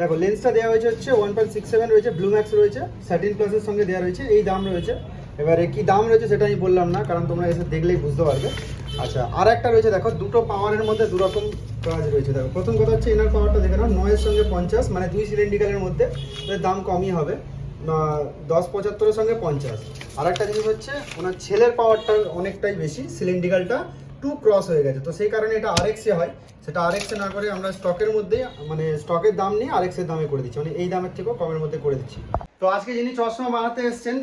দেখো লেন্সটা দেওয়া হয়েছে হচ্ছে ওয়ান পয়েন্ট সিক্স সেভেন রয়েছে ব্লু ম্যাক্স রয়েছে স্যাটিন প্লাসের সঙ্গে দেওয়া রয়েছে, এই দাম রয়েছে। এবারে কি দাম রয়েছে সেটা আমি বললাম না, কারণ তোমরা এসে দেখলেই বুঝতে পারবে। আচ্ছা আর একটা রয়েছে, দেখো, দুটো পাওয়ারের মধ্যে দু রকম কাজ রয়েছে। দেখো, প্রথম কথা হচ্ছে ইনার পাওয়ারটা দেখে নাও, নয়ের সঙ্গে পঞ্চাশ মানে দুই সিলিন্ডিকালের মধ্যে দাম কমই হবে। দশ পঁচাত্তরের সঙ্গে পঞ্চাশ। আর একটা জিনিস হচ্ছে, ওনার ছেলের পাওয়ারটা অনেকটাই বেশি সিলিন্ডিকালটা টু ক্রস হয়ে গেছে। তো সেই কারণে এটা আরএক্সে হয়। সেটা আরএক্সে না করে আমরা স্টকের মধ্যে মানে স্টকের দাম নিয়ে আরএক্সের দামে করে দিচ্ছি। মানে এই দামের থেকেও কমের মধ্যে করে দিচ্ছি। তো আজকে যিনি চশমা বানাতে এসছেন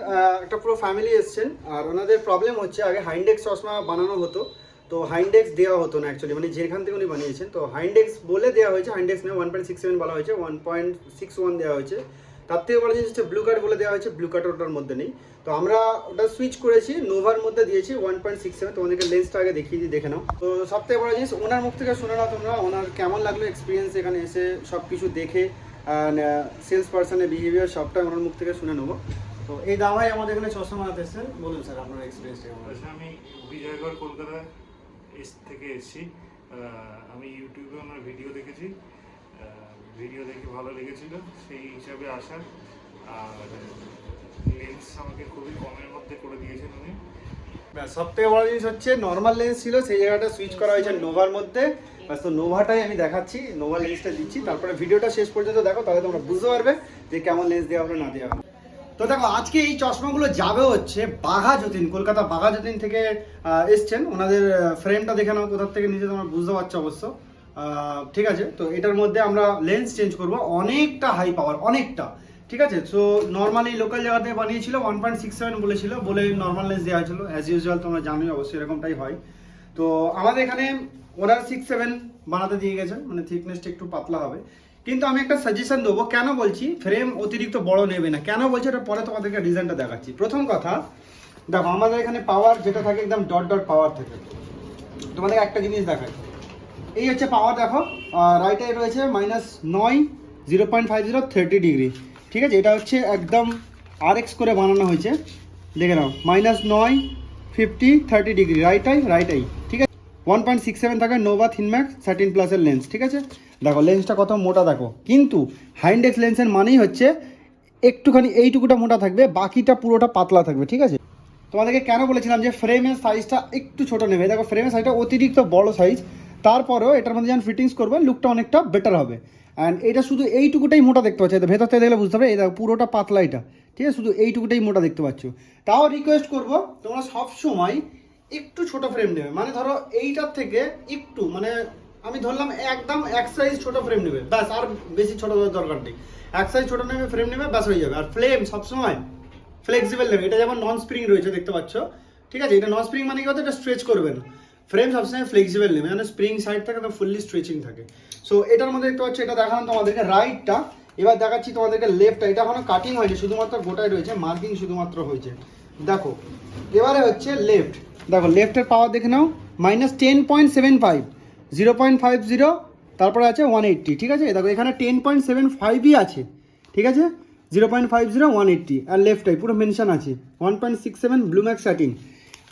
একটা পুরো ফ্যামিলি এসছেন, আর ওনাদের প্রবলেম হচ্ছে, আগে হাইন্ডেক্স চশমা বানানো হতো। তো হাইন্ডেক্স দেওয়া হতো না অ্যাকচুয়ালি মানে যেখান থেকে উনি বানিয়েছেন। তো হাইন্ডেক্স বলে দেওয়া হয়েছে হাইন্ডেক্স না ওয়ান পয়েন্ট সিক্স সেভেন বলা হয়েছে ওয়ান পয়েন্ট সিক্স ওয়ান দেওয়া হয়েছে। তার থেকে বলা জিনিস ব্লু কার্ড বলে দেওয়া হয়েছে ব্লু কার্ড ওটার মধ্যে নেই। তো আমরা ওটা সুইচ করেছি, নোভার মধ্যে দিয়েছি ওয়ান পয়েন্ট সিক্স সেভেন তোমাদেরকে লেন্সটা আগে দেখিয়ে দিই, দেখে নাও। তো সব থেকে বড় জিনিস, ওনার মুখ থেকে শুনে নাও তোমরা, ওনার কেমন লাগল এক্সপিরিয়েন্স এখানে এসে সব কিছু দেখে সেলস পার্সনের বিহেভিয়ার সবটা ওনার মুখ থেকে শুনে নেব। তো এই দামাই আমাদের এখানে চশমা এসেছেন বলুন স্যার, আপনার এক্সপিরিয়েন্সটা কেমন? আচ্ছা আমি বিজয়গড়, কলকাতা এস- থেকে এসেছি। আমি ইউটিউবে ওনার ভিডিও দেখেছি। ভিডিও দেখে ভালো লেগেছিল, সেই হিসাবে আসা আর লেন্স আমাকে খুবই কমের মধ্যে করে দিয়েছেন উনি। সব থেকে বড় জিনিস হচ্ছে নর্মাল লেন্স ছিল, সেই জায়গাটা সুইচ করা হয়েছে নোভার মধ্যে। ব্যাস, তো নোভাটাই আমি দেখাচ্ছি নোভা লেন্সটা দিচ্ছি। তারপরে ভিডিওটা শেষ পর্যন্ত দেখো, তাহলে তোমরা বুঝতে পারবে যে কেমন লেন্স দেওয়া হবে, না দেওয়া হবে। তো দেখো, আজকে এই চশমাগুলো যাবে হচ্ছে বাঘা যতীন, কলকাতা বাঘা যতীন থেকে এসছেন। ওনাদের ফ্রেমটা দেখে নাও, কোথার থেকে নিজে তোমরা বুঝতে পারছ অবশ্য। ঠিক আছে? তো এটার মধ্যে আমরা লেন্স চেঞ্জ করব। অনেকটা হাই পাওয়ার অনেকটা। ঠিক আছে? সো নর্মালি লোকাল জায়গাতে বানিয়েছিল ওয়ান পয়েন্ট সিক্স সেভেন বলেছিল, বলে নর্মাল লেন্স দেওয়া হয়েছিল। অ্যাজ ইউজুয়াল তোমরা জানোই, অবশ্যই এরকমটাই হয়। তো আমাদের এখানে ওরা সিক্স সেভেন বানাতে দিয়ে গেছেন মানে থিকনেসটা একটু পাতলা হবে। কিন্তু আমি একটা সাজেশন দেবো, কেন বলছি ফ্রেম অতিরিক্ত বড় নেবে না। কেন বলছি, এটা পরে তোমাদেরকে ডিজাইনটা দেখাচ্ছি। প্রথম কথা, দেখো, আমাদের এখানে পাওয়ার যেটা থাকে, একদম ডট ডট পাওয়ার থাকে। তোমাদের একটা জিনিস দেখাই। এই হচ্ছে পাওয়ার দেখো রাইটে রয়েছে মাইনাস নয় zero point five zero thirty degree ঠিক আছে? এটা হচ্ছে একদম আর এক্স করে বানানো হয়েছে। দেখে নাও মাইনাস নয় ফিফটি থার্টি ডিগ্রি রাইটাই রাইটাই ঠিক আছে? ওয়ান পয়েন্ট সিক্স সেভেন থাকে নোভা থিনম্যাক্স থার্টিন প্লাসের লেন্স ঠিক আছে? দেখো লেন্সটা কত মোটা দেখো। কিন্তু হাইন্ডেক্স লেন্সের মানেই হচ্ছে একটুখানি এইটুকুটা মোটা থাকবে, বাকিটা পুরোটা পাতলা থাকবে, ঠিক আছে? তোমাদেরকে কেন বলেছিলাম যে ফ্রেমের সাইজটা একটু ছোট নেবে? দেখো ফ্রেমের সাইজটা অতিরিক্ত বড় সাইজ তারপরেও এটার মধ্যে যখন ফিটিংস করবে লুকটা অনেকটা বেটার হবে। অ্যান্ড এটা শুধু এইটুকুটাই মোটা দেখতে পাচ্ছ। এটা ভেতর থেকে দেখলে বুঝতে পারবে এটা পুরোটা পাতলা এটা। ঠিক আছে? শুধু এইটুকুটাই মোটা দেখতে পাচ্ছ। তাও রিকোয়েস্ট করব, তোমরা সব সময় একটু ছোট ফ্রেম নেবে। মানে ধরো এইটার থেকে একটু মানে আমি ধরলাম একদম এক সাইজ ছোট ফ্রেম নেবে। ব্যাস, আর বেশি ছোট দরকার নেই। এক সাইজ ছোট নেবে ফ্রেম নেবে, ব্যাস হয়ে যাবে। আর ফ্লেম সবসময় ফ্লেক্সিবল নেবে। এটা যেমন নন স্প্রিং রয়েছে, দেখতে পাচ্ছ। ঠিক আছে? এটা নন স্প্রিং মানে কি হতো এটা স্ট্রেচ করবে না। ফ্রেম সবসময় ফ্লেক্সিবল নেবে মানে স্প্রিং সাইড থাকে তো ফুললি স্ট্রেচিং থাকে। সো এটার মধ্যে দেখতে পাচ্ছ, এটা দেখালাম তোমাদেরকে রাইটটা এবার দেখাচ্ছি তোমাদেরকে লেফটটা এটা এখনও কাটিং হয়নি, শুধুমাত্র গোটায় রয়েছে মার্কিং শুধুমাত্র হয়েছে। দেখো, এবারে হচ্ছে লেফট দেখো লেফটের পাওয়ার দেখে নাও minus ten point seven five zero point five zero তারপরে আছে ওয়ান এইট্টি ঠিক আছে? দেখো, এখানে টেন পয়েন্ট সেভেন ফাইভই আছে, ঠিক আছে? Zero point five zero one eighty আর লেফটাই পুরো মেনশন আছে। One point six seven blue max satin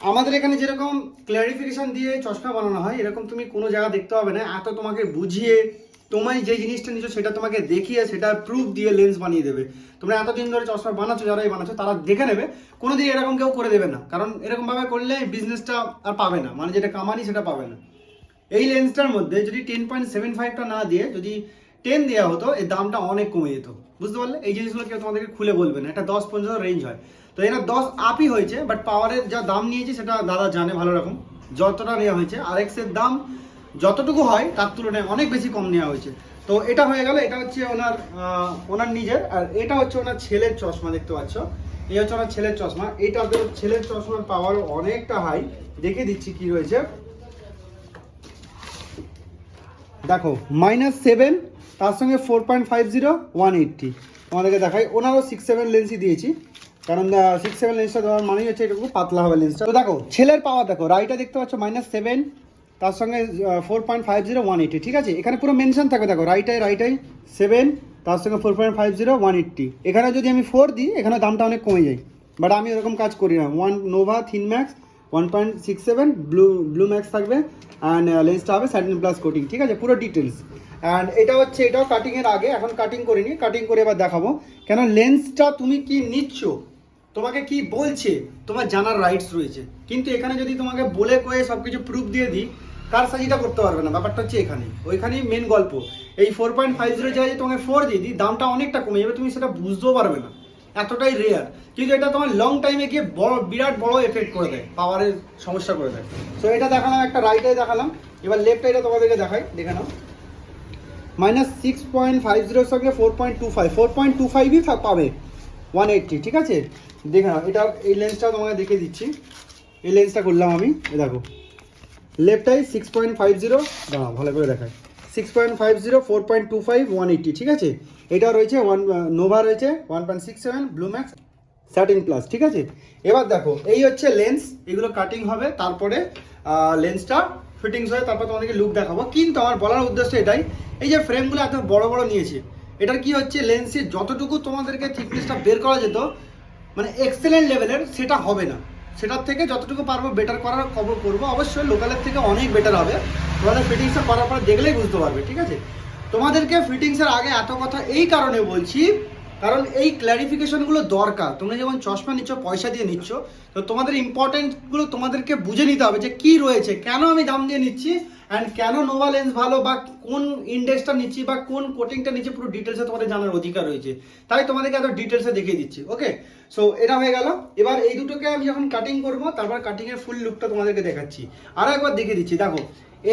আমাদের এখানে যেরকম ক্ল্যারিফিকেশন দিয়ে চশমা বানানো হয়, এরকম তুমি কোনো জায়গা দেখতে পাবে না। এত তোমাকে বুঝিয়ে তোমায় যে জিনিসটা নিচ্ছ সেটা তোমাকে দেখিয়ে সেটা প্রুফ দিয়ে লেন্স বানিয়ে দেবে। তোমরা এতদিন ধরে চশমা বানাচ্ছ, যারাই বানাচ্ছ, তারা দেখে নেবে। কোনো দিন এরকম কেউ করে দেবে না। কারণ এরকমভাবে করলে বিজনেসটা আর পাবে না। মানে যেটা কামানি, সেটা পাবে না। এই লেন্সটার মধ্যে যদি টেন পয়েন্ট সেভেন ফাইভটা না দিয়ে, যদি টেন দেওয়া হতো, এর দামটা অনেক কমে যেত। বুঝতে পারলে? এই জিনিসগুলো কেউ তোমাদেরকে খুলে বলবে না। এটা দশ পর্যন্ত রেঞ্জ হয়। তো এটা দশ আপই হয়েছে বাট পাওয়ারের যা দাম নিয়েছে সেটা দাদা জানে ভালো রকম, যতটা নেওয়া হয়েছে। আর এক্সের দাম যতটুকু হয়, তার তুলনায় অনেক বেশি কম নেওয়া হয়েছে। তো এটা হয়ে গেল, এটা হচ্ছে ওনার ওনার নিজের, আর এটা হচ্ছে ওনার ছেলের চশমা, দেখতে পাচ্ছ। এই হচ্ছে ওনার ছেলের চশমা। এটা ছেলের চশমার পাওয়ার অনেকটা হাই দেখে দিচ্ছি কি রয়েছে দেখো মাইনাস সেভেন তার সঙ্গে four point five zero one eighty তোমাদেরকে দেখাই, ওনারও সিক্স সেভেন লেন্সই দিয়েছি। কারণ সিক্স সেভেন লেন্সটা দেওয়ার মানেই হচ্ছে এটুকু পাতলা হবে লেন্সটা তো দেখো, ছেলের পাওয়ার দেখো রাইটে দেখতে পাচ্ছ মাইনাস সেভেন তার সঙ্গে four point five zero one eighty ঠিক আছে? এখানে পুরো মেনশন থাকবে, দেখো রাইটাই রাইটাই সেভেন তার সঙ্গে four point five zero one eighty এখানে যদি আমি ফোর দিই, এখানে দামটা অনেক কমে যায়। বাট আমি ওরকম কাজ করি না। One nova thin max one point six seven blue blue max থাকবে অ্যান্ড লেন্সটা হবে স্যাটিন প্লাস কোটিং ঠিক আছে? পুরো ডিটেলস অ্যান্ড এটা হচ্ছে, এটাও কাটিংয়ের আগে, এখন কাটিং করিনি কাটিং করে এবার দেখাবো। কেন লেন্সটা তুমি কি নিচ্ছ? তোমাকে কি বলছে? তোমার জানার রাইটস রয়েছে। কিন্তু এখানে যদি তোমাকে বলে কয়ে সব কিছু প্রুফ দিয়ে দিই, কার সাজিটা করতে পারবে না? ব্যাপারটা হচ্ছে এখানে ওইখানেই মেন গল্প। এই ফোর পয়েন্ট ফাইভ জিরো জায়গায় তোমাকে ফোর দিয়ে দিই, দামটা অনেকটা কমে যাবে, তুমি সেটা বুঝতেও পারবে না। এতটাই রেয়ার কিন্তু এটা তোমার লং টাইমে গিয়ে বড়, বিরাট বড় এফেক্ট করে দেয় পাওয়ারের সমস্যা করে দেয়। সো এটা দেখালাম, একটা রাইট আই দেখালাম। এবার লেফট আইটা তোমাদেরকে দেখাই, দেখে নাও। মাইনাস সিক্স পয়েন্ট ফাইভ জিরোর সঙ্গে four point two five four point two ফাইভই পাবে। ওয়ান এইটটি ঠিক আছে? দেখে নাও, এটা এই লেন্সটাও তোমাকে দেখে দিচ্ছি। এই লেন্সটা করলাম আমি এ দেখো। Left eye six point five zero দাঁড়াও, ভালো করে দেখায় six point five zero four point two five one eighty ঠিক আছে? এটা রয়েছে ওয়ান নোভা রয়েছে one point six seven blue max thirteen plus ঠিক আছে? এবার দেখো, এই হচ্ছে লেন্স এগুলো কাটিং হবে, তারপরে লেন্সটা ফিটিংস হয়ে তারপর তোমাদেরকে লুক দেখাবো। কিন্তু আমার বলার উদ্দেশ্য এটাই, এই যে ফ্রেমগুলো এত বড় বড় নিয়েছে এটার কি হচ্ছে লেন্সের যতটুকু তোমাদেরকে থিকনেসটা বের করা যেত মানে এক্সেলেন্ট লেভেলের সেটা হবে না। সেটার থেকে যতটুকু পারব বেটার করার খবর করব। অবশ্যই লোকালের থেকে অনেক বেটার হবে। তোমাদের ফিটিংসটা করার পর দেখলেই বুঝতে পারবে, ঠিক আছে? তোমাদেরকে ফিটিংসের আগে এত কথা এই কারণে বলছি, কারণ এই ক্ল্যারিফিকেশনগুলো দরকার। তোমরা যেমন চশমা নিচ্ছ, পয়সা দিয়ে নিচ্ছ, তো তোমাদের ইম্পর্টেন্টগুলো তোমাদেরকে বুঝে নিতে হবে যে কি রয়েছে, কেন আমি দাম দিয়ে নিচ্ছি অ্যান্ড কেন নোভা লেন্স ভালো বা কোন ইন্ডেক্সটা নিচ্ছি বা কোন কোটিংটা নিচ্ছি পুরো ডিটেলসে তোমাদের জানার অধিকার রয়েছে। তাই তোমাদেরকে এত ডিটেলসে দেখিয়ে দিচ্ছি ওকে সো এটা হয়ে গেল। এবার এই দুটোকে আমি যখন কাটিং করব, তারপর কাটিংয়ের ফুল লুকটা তোমাদেরকে দেখাচ্ছি। আরও একবার দেখিয়ে দিচ্ছি, দেখো,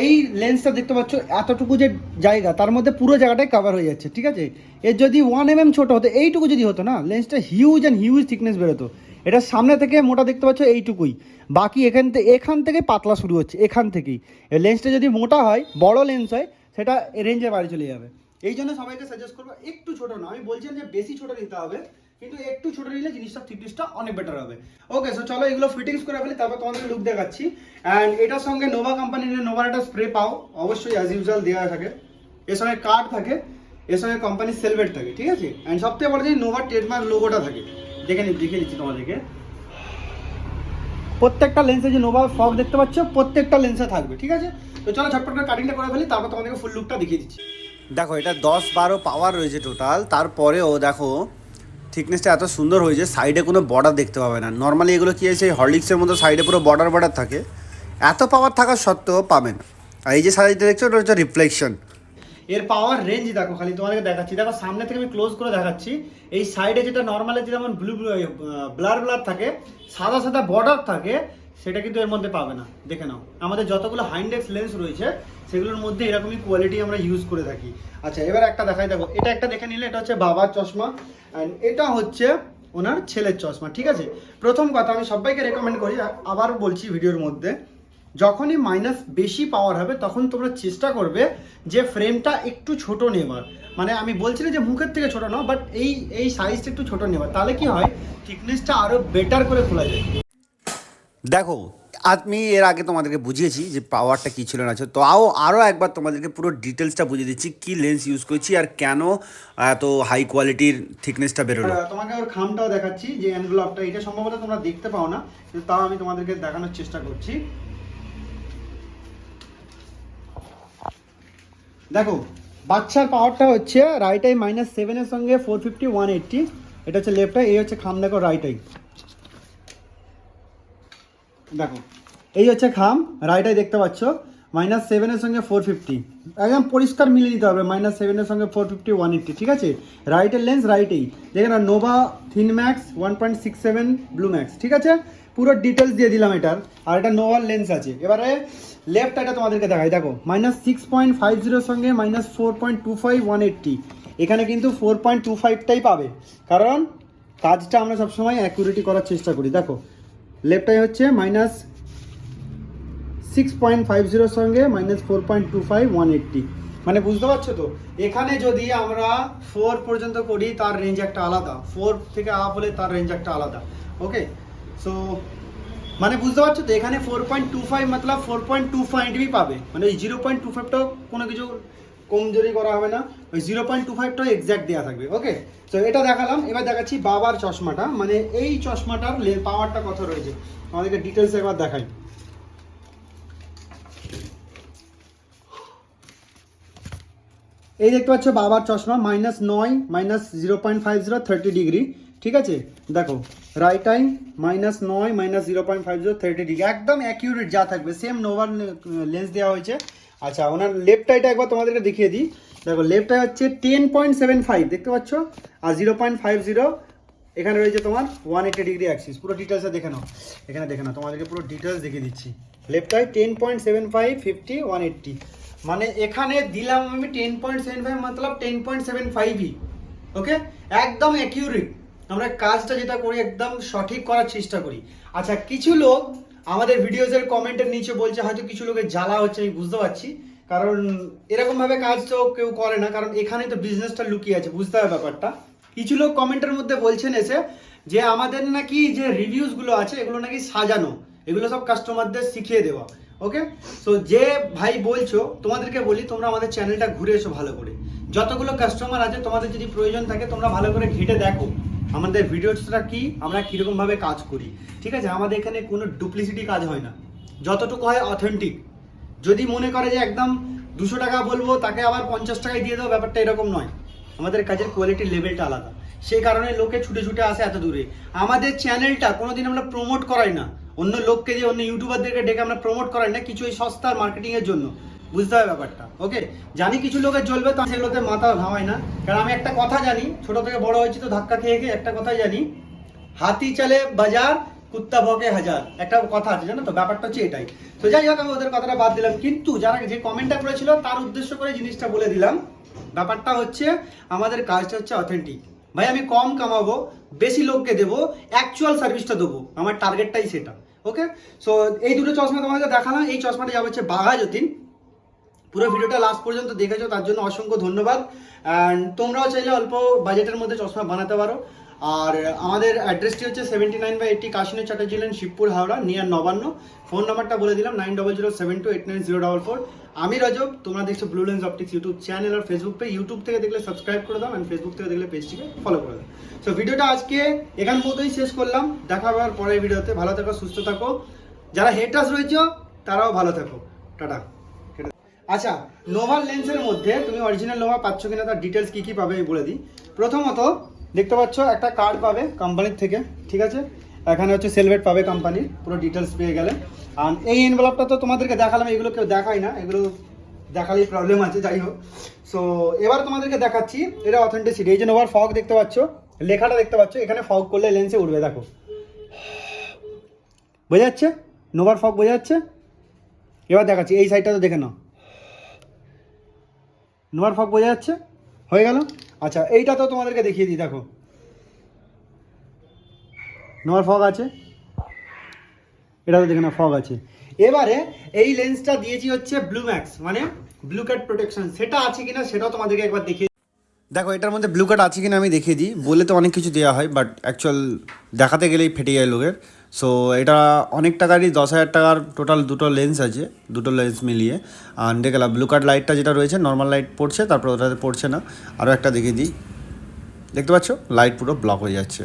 এই লেন্সটা দেখতে পাচ্ছ, এতটুকু যে জায়গা, তার মধ্যে পুরো জায়গাটাই কভার হয়ে যাচ্ছে, ঠিক আছে? এর যদি ওয়ান এম এম ছোটো হতো, এইটুকু যদি হতো না লেন্সটা হিউজ অ্যান্ড হিউজ থিকনেস বেরোতো। এটা সামনে থেকে মোটা দেখতে পাচ্ছ এইটুকুই। বাকি এখান থেকে এখান থেকে পাতলা শুরু হচ্ছে, এখান থেকেই। লেন্সটা যদি মোটা হয়, বড় লেন্স হয়, সেটা রেঞ্জের বাইরে চলে যাবে। এই জন্য সবাইকে সাজেস্ট করব, একটু ছোট না, আমি বলছি যে বেশি ছোট নিতে হবে, কিন্তু একটু ছোট নিলে জিনিসটা থিকনেসটা অনেক বেটার হবে। ওকে সো চলো এগুলো ফিটিংস করে ফেলি, তারপর তোমাদের লুক দেখাচ্ছি। অ্যান্ড এটার সঙ্গে নোভা কোম্পানির নোভার একটা স্প্রে পাও, অবশ্যই অ্যাজ ইউজুয়াল দেওয়া থাকে। এর সঙ্গে কার্ড থাকে, এর সঙ্গে কোম্পানির সেলভেট থাকে, ঠিক আছে? অ্যান্ড সবথেকে বড় যে নোভার ট্রেডমার্ক লোগোটা থাকে। দেখে দেখে দিচ্ছি তোমাদেরকে। প্রত্যেকটা লেন্সে যে নোভা ফগ দেখতে পাচ্ছ, প্রত্যেকটা লেন্সে থাকবে, ঠিক আছে? তো চলো ঝটপট করে কাটিংটা করে ফেলি, তারপর তোমাদেরকে ফুল লুকটা দেখিয়ে দিচ্ছি। দেখো, এটা দশ বারো পাওয়ার রয়েছে টোটাল তারপরেও দেখো থিকনেসটা এত সুন্দর হয়েছে সাইডে কোনো বর্ডার দেখতে পাবে না। নর্মালি এগুলো কি আছে হরলিক্সের মতো সাইডে পুরো বর্ডার বর্ডার থাকে। এত পাওয়ার থাকা সত্ত্বেও পাবে না। আর এই যে সাইডে দেখছ ওটা হচ্ছে রিফ্লেকশন এর পাওয়ার রেঞ্জ দেখো, খালি তোমাদেরকে দেখাচ্ছি। দেখো, সামনে থেকে আমি ক্লোজ করে দেখাচ্ছি। এই সাইডে যেটা নর্মালি যেমন ব্লু ব্লার ব্লার থাকে, সাদা সাদা বর্ডার থাকে, সেটা কিন্তু এর মধ্যে পাবে না। দেখে নাও। আমাদের যতগুলো হাইন্ডেক্স লেন্স রয়েছে, সেগুলোর মধ্যে এরকমই কোয়ালিটি আমরা ইউজ করে থাকি। আচ্ছা এবার একটা দেখাই, দেখো, এটা একটা দেখে নিলে, এটা হচ্ছে বাবার চশমা অ্যান্ড এটা হচ্ছে ওনার ছেলের চশমা, ঠিক আছে? প্রথম কথা আমি সবাইকে রেকমেন্ড করি আবার বলছি ভিডিওর মধ্যে যখনই মাইনাস বেশি পাওয়ার হবে তখন তোমরা চেষ্টা করবে যে ফ্রেমটা একটু ছোট নেওয়ার মানে আমি বলছি না যে মুখের থেকে ছোট নাও বাট এই এই সাইজটা একটু ছোট নেওয়ার তাহলে কি হয়? থিকনেসটা আরও বেটার করে খোলা যায়। দেখো আমি এর আগে তোমাদেরকে বুঝিয়েছি যে পাওয়ারটা কী ছিল না ছিল। তাও আরও একবার তোমাদেরকে পুরো ডিটেলসটা বুঝিয়ে দিচ্ছি কী লেন্স ইউজ করছি আর কেন এত হাই কোয়ালিটির থিকনেসটা বেরোলো। তোমাকে ওর খামটাও দেখাচ্ছি যে এনভেলপটা এটা সম্ভবত তোমরা দেখতে পাও না কিন্তু তাও আমি তোমাদেরকে দেখানোর চেষ্টা করছি। দেখো, বাচ্চার পাওয়ারটা হচ্ছে রাইট আই মাইনাস সেভেনের সঙ্গে ফোর ফিফটি ওয়ান এইটটি এটা হচ্ছে লেফট আই এই হচ্ছে খাম, দেখো রাইট আই দেখো, এই হচ্ছে খাম রাইট আই দেখতে পাচ্ছ মাইনাস সেভেনের সঙ্গে ফোর ফিফটি একদম পরিষ্কার মিলিয়ে দিতে হবে মাইনাস সেভেনের সঙ্গে ফোর ফিফটি ওয়ান এইটটি ঠিক আছে? রাইটের লেন্স রাইটেই দেখে না nova thin max one point six seven blue max ঠিক আছে? পুরো ডিটেলস দিয়ে দিলাম এটার। আর এটা নোভার লেন্স আছে। এবারে লেফট এটা তোমাদেরকে দেখাই। দেখো মাইনাস সিক্স পয়েন্ট ফাইভ জিরোর সঙ্গে minus four point two five one eighty এখানে কিন্তু ফোর পয়েন্ট টু ফাইভটাই পাবে। কারণ কাজটা আমরা সবসময় অ্যাকুরেটি করার চেষ্টা করি। দেখো লেফট হচ্ছে মাইনাস সিক্স পয়েন্ট ফাইভ জিরোর সঙ্গে minus four point two five one eighty মানে বুঝতে পারছ তো? এখানে যদি আমরা ফোর পর্যন্ত করি, তার রেঞ্জ একটা আলাদা। ফোর থেকে আপ হলে তার রেঞ্জ একটা আলাদা। ওকে সো মানে বুঝতে পারছ তো, এখানে ফোর পয়েন্ট টু ফাইভ মতলব ফোর পয়েন্ট টু ফাইভই পাবে। মানে ওই জিরো পয়েন্ট টু ফাইভটাও কোনো কিছু কমজোরি করা হবে না। ওই জিরো পয়েন্ট টু ফাইভটাও এক্স্যাক্ট দেওয়া থাকবে ওকে তো এটা দেখালাম। এবার দেখাচ্ছি বাবার চশমাটা। মানে এই চশমাটার পাওয়ারটা কত রয়েছে? আমাদেরকে ডিটেলস একবার দেখাই। এই দেখতে পাচ্ছ বাবার চশমা মাইনাস নয় minus zero point five zero thirty degree ঠিক আছে? দেখো রাইট টাইম মাইনাস নয় minus zero point five zero thirty degree একদম অ্যাকিউরেট যা থাকবে সেম নোভার লেন্স দেওয়া হয়েছে। আচ্ছা ওনার লেফট আইটা একবার তোমাদেরকে দেখিয়ে দিই। দেখো লেফট আই হচ্ছে টেন পয়েন্ট সেভেন ফাইভ দেখতে পাচ্ছ? আর জিরো পয়েন্ট ফাইভ জিরো এখানে রয়েছে তোমার ওয়ান এইটি ডিগ্রি অ্যাক্সিস পুরো ডিটেলসে দেখে নাও। এখানে দেখে নাও, তোমাদেরকে পুরো ডিটেলস দেখিয়ে দিচ্ছি। Left eye ten point seven five fifty one eighty মানে এখানে দিলাম আমি টেন পয়েন্ট সেভেন ফাইভ মতলব টেন পয়েন্ট সেভেন ফাইভই ওকে একদম অ্যাকিউরেট আমরা কাজটা যেটা করি, একদম সঠিক করার চেষ্টা করি। আচ্ছা কিছু লোক আমাদের ভিডিওসের কমেন্টের নিচে বলছে, হয়তো কিছু লোকের জ্বালা হচ্ছে, আমি বুঝতে পারছি। কারণ এরকম ভাবে কাজ তো কেউ করে না, কারণ এখানে তো বিজনেসটা লুকিয়ে আছে, বুঝতে হবে ব্যাপারটা। কিছু লোক কমেন্টের মধ্যে বলছেন এসে যে, আমাদের নাকি যে রিভিউসগুলো আছে, এগুলো নাকি সাজানো, এগুলো সব কাস্টমারদের শিখিয়ে দেওয়া ওকে সো যে ভাই বলছো, তোমাদেরকে বলি, তোমরা আমাদের চ্যানেলটা ঘুরে এসো ভালো করে। যতগুলো কাস্টমার আছে, তোমাদের যদি প্রয়োজন থাকে, তোমরা ভালো করে ঘেটে দেখো। আমাদের ভিডিওসটা কি? আমরা কীরকম ভাবে কাজ করি? ঠিক আছে? আমাদের এখানে কোনো ডুপ্লিসিটি কাজ হয় না। যতটুকু হয় অথেন্টিক যদি মনে করে যে একদম দুশো টাকা বলব, তাকে আবার পঞ্চাশ টাকায় দিয়ে দেবো ব্যাপারটা এরকম নয়। আমাদের কাজের কোয়ালিটির লেভেলটা আলাদা। সেই কারণে লোকে ছুটে ছুটে আসে এত দূরে। আমাদের চ্যানেলটা কোনোদিন আমরা প্রমোট করাই না। অন্য লোককে যে অন্য ইউটিউবারদেরকে ডেকে আমরা প্রমোট করাই না, কিছু ওই সস্তার মার্কেটিং এর জন্য। বুঝতে হবে ব্যাপারটা। ওকে জানি কিছু লোকের জ্বলবে, তো সেগুলোতে মাথা ঘামায় না। কারণ আমি একটা কথা জানি, ছোট থেকে বড় হয়েছি তো ধাক্কা খেয়ে খেয়ে একটা কথাই জানি। হাতি চলে বাজার, কুত্তা ভকে হাজার। একটা কথা আছে, জানো তো? ব্যাপারটা হচ্ছে এটাই। তো যাই হোক, আমি ওদের কথাটা বাদ দিলাম। কিন্তু যারা যে কমেন্টটা করেছিল, তার উদ্দেশ্য করে জিনিসটা বলে দিলাম। ব্যাপারটা হচ্ছে, আমাদের কাজটা হচ্ছে অথেন্টিক ভাই, আমি কম কামাবো, বেশি লোককে দেবো অ্যাকচুয়াল সার্ভিসটা দেবো। আমার টার্গেটটাই সেটা। ওকে সো এই দুটো চশমা তোমাকে দেখালাম। এই চশমাটা যাবে হচ্ছে বাঘা যতীন। পুরো ভিডিওটা লাস্ট পর্যন্ত দেখেছ, তার জন্য অসংখ্য ধন্যবাদ। অ্যান্ড তোমরাও চাইলে অল্প বাজেটের মধ্যে চশমা বানাতে পারো। আর আমাদের অ্যাড্রেসটি হচ্ছে seventy nine by eighty Kashini Chatterjee lane Shibpur Howrah near Nabanna. Phone নাম্বারটা বলে দিলাম nine double zero seven two eight nine zero double four আমি রজব, তোমরা দেখছ blue lens optics YouTube channel আর ফেসবুক পে ইউটিউব থেকে দেখলে সাবস্ক্রাইব করে দাও অ্যান্ড ফেসবুক থেকে দেখলে পেজটিকে ফলো করে দাও। সো ভিডিওটা আজকে এখান মতোই শেষ করলাম। দেখা হওয়ার পরের ভিডিওতে। ভালো থাকো, সুস্থ থাকো। যারা হেটার্স রয়েছে, তারাও ভালো থাকো। টাটা। আচ্ছা নোভার লেন্সের মধ্যে তুমি অরিজিনাল নোভা পাচ্ছ কিনা তার ডিটেলস কী কী পাবে আমি বলে দিই। প্রথমত, দেখতে পাচ্ছ, একটা কার্ড পাবে কোম্পানির থেকে, ঠিক আছে? এখানে হচ্ছে সেলভেট পাবে কোম্পানির পুরো ডিটেলস পেয়ে গেলে। আর এই এনভেলপটা তো তোমাদেরকে দেখালাম, এগুলো কেউ দেখায় না, এগুলো দেখালেই প্রবলেম আছে, যাই হোক। সো এবার তোমাদেরকে দেখাচ্ছি, এটা অথেন্টিসিটি এই যে নোভার ফগ দেখতে পাচ্ছ, লেখাটা দেখতে পাচ্ছ, এখানে ফগ করলে লেন্সে উঠবে, দেখো। বোঝা যাচ্ছে? নোভার ফগ বোঝা যাচ্ছে? এবার দেখাচ্ছি, এই সাইডটা তো দেখে নাও। নোয়ার ফগ বোঝা যাচ্ছে? হয়ে গেল? আচ্ছা এইটা তো তোমাদেরকে দেখিয়ে দিই, দেখো। নোয়ার ফগ আছে। এটা তো দেখে না ফগ আছে। এবারে এই লেন্সটা দিয়েছি হচ্ছে ব্লু ম্যাক্স মানে ব্লু কাট প্রোটেকশন সেটা আছে কিনা সেটাও তোমাদেরকে একবার দেখিয়ে দেখো, এটার মধ্যে ব্লু কার্ড আছে কিনা আমি দেখিয়ে দিই। বলে তো অনেক কিছু দেওয়া হয় বাট অ্যাকচুয়াল দেখাতে গেলেই ফেটে যায় লোকের। সো এটা অনেক টাকারই, দশ হাজার টাকার টোটাল দুটো লেন্স আছে, দুটো লেন্স মিলিয়ে। আর দেখে গেলাম ব্লু কার্ড লাইটটা যেটা রয়েছে নর্মাল লাইট পড়ছে, তারপর ওটাতে পড়ছে না। আরও একটা দেখে দিই। দেখতে পাচ্ছ? লাইট পুরো ব্লক হয়ে যাচ্ছে।